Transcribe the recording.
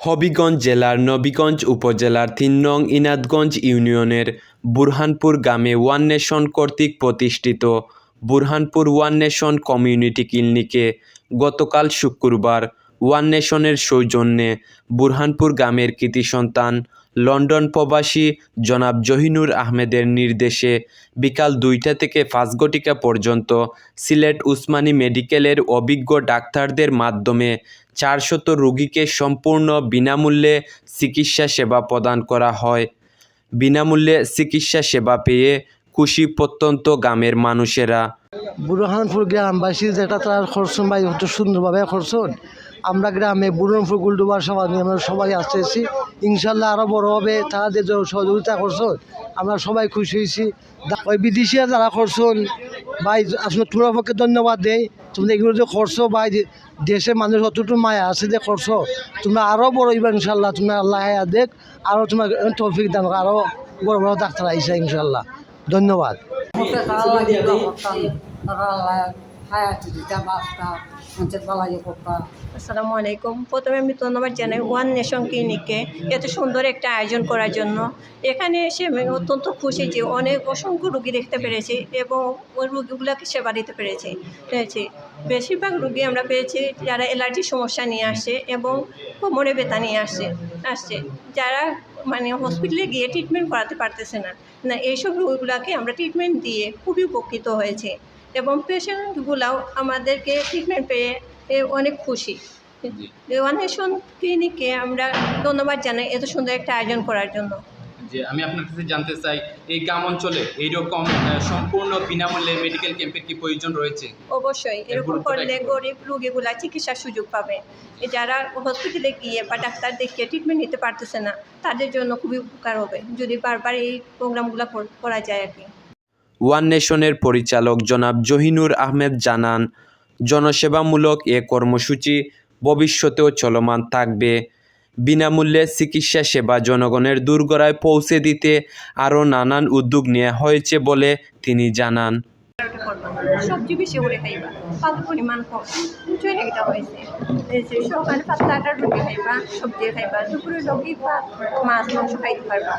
হবিগঞ্জ জেলার নবীগঞ্জ উপজেলার তিন নং ইনাদগঞ্জ ইউনিয়নের বুরহানপুর গ্রামে ওয়ান নেশন কর্তৃক প্রতিষ্ঠিত বুরহানপুর ওয়ান নেশন কমিউনিটি ক্লিনিকে গতকাল শুক্রবার ওয়ান নেশনের সৌজন্যে বুরহানপুর গ্রামের কৃতি সন্তান লন্ডন প্রবাসী জনাব জহিনুর আহমেদের নির্দেশে বিকাল দুইটা থেকে ঘটিকা পর্যন্ত সিলেট উসমানী মেডিকেলের অভিজ্ঞ ডাক্তারদের মাধ্যমে চারশত রোগীকে সম্পূর্ণ বিনামূল্যে চিকিৎসা সেবা প্রদান করা হয়। বিনামূল্যে চিকিৎসা সেবা পেয়ে খুশি প্রত্যন্ত গ্রামের মানুষেরা। বুরহানপুর গ্রামবাসী যেটা তার ভাই অত সুন্দরভাবে করছেন আমরা গ্রামে বুরহানপুর গুলডুবার সবাই আমরা সবাই আসতেছি ইনশাল্লাহ আরও বড় হবে, তাদের যে সহযোগিতা করছেন আমরা সবাই খুশি হয়েছি। ওই বিদেশিরা যারা করছেন, ভাই, আসলে তোমার পক্ষে ধন্যবাদ দেই। তোমরা এগুলো যে করছ, ভাই, যে দেশে মানুষ অতটুকু মায়া আছে যে করছ, তোমরা আরও বড় হইবা ইনশাল্লাহ, তোমরা আল্লাহ দেখ আরও তোমার তৌফিক দাম আরও বড় বড় ডাক্তার আইসা ইনশাল্লাহ। ধন্যবাদ। আসসালামু আলাইকুম। প্রথমে আমি ধন্যবাদ জানাই ওয়ান নেশন ক্লিনিককে এত সুন্দর একটা আয়োজন করার জন্য। এখানে এসে আমি অত্যন্ত খুশি যে অনেক অসংখ্য রুগী দেখতে পেরেছি এবং ওই রুগীগুলোকে সেবা দিতে পেরেছি। পেরেছি বেশিরভাগ রুগী আমরা পেয়েছি যারা অ্যালার্জির সমস্যা নিয়ে আসছে এবং কোমরে ব্যথা নিয়ে আসছে আসছে যারা মানে হসপিটালে গিয়ে ট্রিটমেন্ট করাতে পারতেছে না। না, এইসব রোগগুলোকে আমরা ট্রিটমেন্ট দিয়ে খুবই উপকৃত হয়েছে। এবং পেশেন্টগুলাও আমাদেরকে ট্রিটমেন্ট পেয়ে এ অনেক খুশি। ওয়ানেশন ক্লিনিককে আমরা ধন্যবাদ জানাই এত সুন্দর একটা আয়োজন করার জন্য। যে আমি আপনার কাছে জানতে চাই এই গ্রাম অঞ্চলে এইরকম সম্পূর্ণ বিনামূল্যে মেডিকেল ক্যাম্পের কি প্রয়োজন রয়েছে? অবশ্যই এরকম করলে গরিব রোগীগুলা চিকিৎসার সুযোগ পাবে। যারা হসপিটালে গিয়ে বা ডাক্তার দেখিয়ে ট্রিটমেন্ট নিতে পারতেছে না তাদের জন্য খুবই উপকার হবে যদি বারবার এই প্রোগ্রামগুলো করা যায় আর কি। ওয়ান নেশনের পরিচালক জনাব জহিনুর আহমেদ জানান, জনসেবামূলক এ কর্মসূচি ভবিষ্যতেও চলমান থাকবে। বিনামূল্যে চিকিৎসা সেবা জনগণের দুর্গরায় পৌঁছে দিতে আরও নানান উদ্যোগ নেওয়া হয়েছে বলে তিনি জানান। সবজি বেশি করে খাইবা পাতা পরিমাণ কম চলে গেটা হয়েছে। সকালে পাতলা আটার রুটি খাইবা, সবজি খাইবা, দুপুরে লগে মাছ, মাংস খাইতে পারবা।